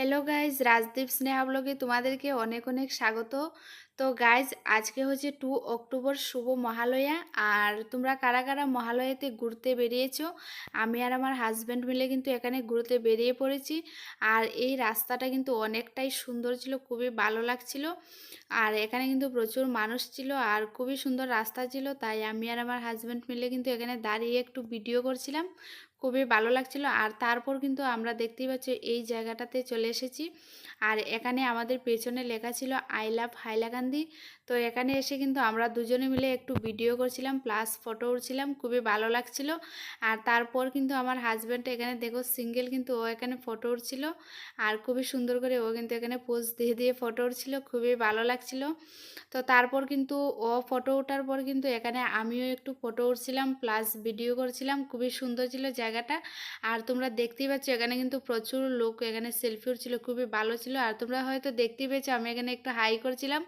Hello guys Rajdeep Sneha ব্লগে তোমাদেরকে অনেক অনেক স্বাগত। তো গাইজ আজকে হচ্ছে টু অক্টোবর শুভ মহালয়া। আর তোমরা কারা কারা মহালয়াতে ঘুরতে বেরিয়েছো? আমি আর আমার হাজব্যান্ড মিলে কিন্তু এখানে ঘুরতে বেরিয়ে পড়েছি। আর এই রাস্তাটা কিন্তু অনেকটাই সুন্দর ছিল, খুবই ভালো লাগছিল। আর এখানে কিন্তু প্রচুর মানুষ ছিল আর খুবই সুন্দর রাস্তা ছিল। তাই আমি আর আমার হাজব্যান্ড মিলে কিন্তু এখানে দাঁড়িয়ে একটু ভিডিও করছিলাম। খুবই ভালো লাগছিল। আর তারপর কিন্তু আমরা দেখতেই পাচ্ছি এই জায়গাটাতে চলে এসেছি। আর এখানে আমাদের পেছনে লেখা ছিল আই লাভ হাইলাকান্দি। তো এখানে এসে কিন্তু আমরা দুজনে মিলে একটু ভিডিও করছিলাম প্লাস ফটো উঠছিলাম খুবই ভালো লাগছিল। আর তারপর কিন্তু আমার হাজব্যান্ড এখানে দেখো সিঙ্গেল কিন্তু ও এখানে ফটো উঠছিল আর খুবই সুন্দর করে ও কিন্তু এখানে পোজ দিয়ে দিয়ে ফটো উঠছিল খুবই ভালো লাগছিল। তো তারপর কিন্তু ও ফটো ওঠার পর কিন্তু এখানে আমিও একটু ফটো উঠছিলাম প্লাস ভিডিও করছিলাম, খুবই সুন্দর ছিল জায়গাটা। আর তোমরা দেখতেই পাচ্ছ এখানে কিন্তু প্রচুর লোক এখানে সেলফি উঠছিল, খুবই ভালো ছিল। আর তোমরা হয়তো দেখতেই পেয়েছ আমি এখানে একটু হাই করছিলাম।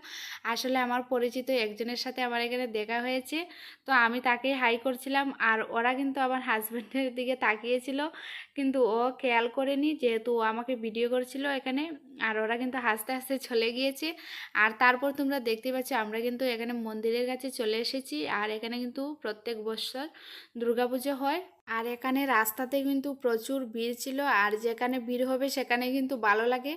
আসলে আমার পরিচিত একজনের সাথে আমার এখানে দেখা হয়েছে। তো আমি তাকেই হাই করছিলাম আর ওরা কিন্তু আমার হাজব্যান্ডের দিকে তাকিয়েছিল। কিন্তু ও খেয়াল করেনি যেহেতু ও আমাকে ভিডিও করছিল এখানে আর ওরা কিন্তু হাসতে হাসতে চলে গিয়েছে। আর তারপর তোমরা দেখতে পাচ্ছ আমরা কিন্তু এখানে মন্দিরের কাছে চলে এসেছি আর এখানে কিন্তু প্রত্যেক বছর দুর্গাপুজো হয়। আর এখানে রাস্তাতে কিন্তু প্রচুর ভিড় ছিল, আর যেখানে ভিড় হবে সেখানে কিন্তু ভালো লাগে।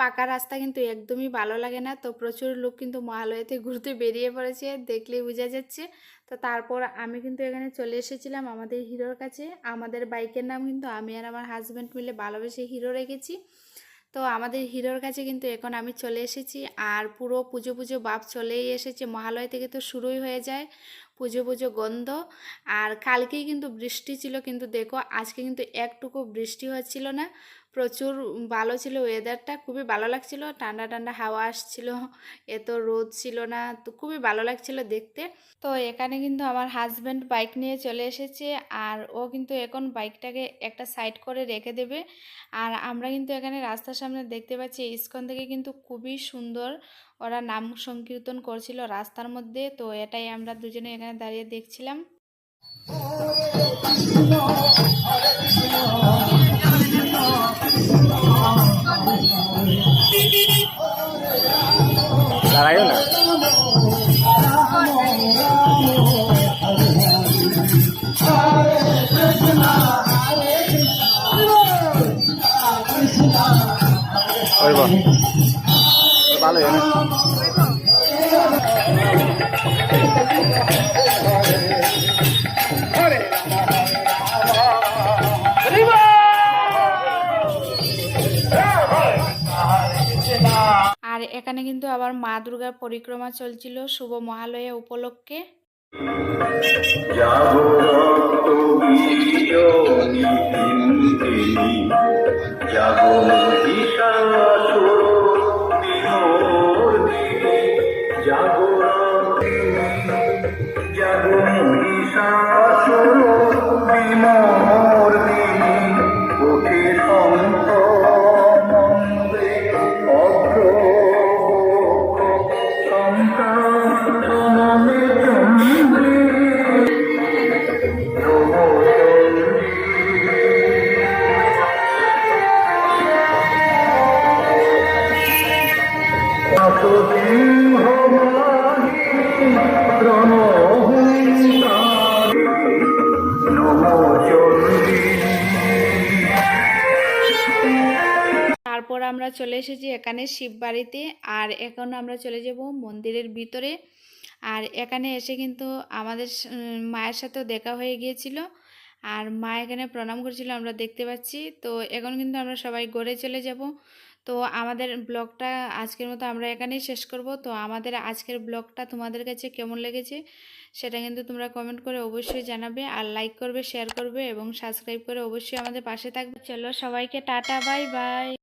পাকা রাস্তা কিন্তু একদমই ভালো লাগে না। তো প্রচুর লোক কিন্তু মহালয়াতে ঘুরতে বেরিয়ে পড়েছে দেখলেই বোঝা যাচ্ছে। তো তারপর আমি কিন্তু এখানে চলে এসেছিলাম আমাদের হিরোর কাছে। আমাদের বাইকের নাম কিন্তু আমি আর আমার হাজব্যান্ড মিলে ভালোবেসে হিরো রেখেছি। তো আমাদের হিরোর কাছে কিন্তু এখন আমি চলে এসেছি, আর পুরো পুজো পুজো বাপ চলেই এসেছে। মহালয় থেকে তো শুরুই হয়ে যায়। পুজো পুজো গন্ধ। আর কালকেই কিন্তু বৃষ্টি ছিল, কিন্তু দেখো আজকে কিন্তু একটুকু বৃষ্টি হচ্ছিল না। প্রচুর ভালো ছিল ওয়েদারটা খুবই ভালো লাগছিল, ঠান্ডা ঠান্ডা হাওয়া আসছিল, এত রোদ ছিল না, তো খুবই ভালো লাগছিল দেখতে। তো এখানে কিন্তু আমার হাজব্যান্ড বাইক নিয়ে চলে এসেছে, আর ও কিন্তু এখন বাইকটাকে একটা সাইড করে রেখে দেবে। আর আমরা কিন্তু এখানে রাস্তার সামনে দেখতে পাচ্ছি, ইস্কন থেকে কিন্তু খুবই সুন্দর ওরা নাম সংকীর্তন করছিল রাস্তার মধ্যে তো এটাই আমরা দুজনে এখানে দাঁড়িয়ে দেখছিলাম। দাঁড়াইও না? হইব ভালো আর এখানে কিন্তু আবার মা দুর্গার পরিক্রমা চলছিল শুভ মহালয়া উপলক্ষে। জাগরতি জাগরিষাসুর বিমোর্দিনী তারপর আমরা চলে এসেছি এখানে শিববাড়িতে, আর এখন আমরা চলে যাব মন্দিরের ভিতরে। আর এখানে এসে কিন্তু আমাদের মায়ের সাথেও দেখা হয়ে গিয়েছিল। আর মা এখানে প্রণাম করছিল, আমরা দেখতে পাচ্ছি। তো এখন কিন্তু আমরা সবাই গড়ে চলে যাব। তো আমাদের ব্লগটা আজকের মতো আমরা এখানেই শেষ করব। তো আমাদের আজকের ব্লগটা তোমাদের কাছে কেমন লেগেছে সেটা কিন্তু তোমরা কমেন্ট করে অবশ্যই জানাবে আর লাইক করবে শেয়ার করবে এবং সাবস্ক্রাইব করে অবশ্যই আমাদের পাশে থাকবে। চলো সবাইকে টাটা বাই বাই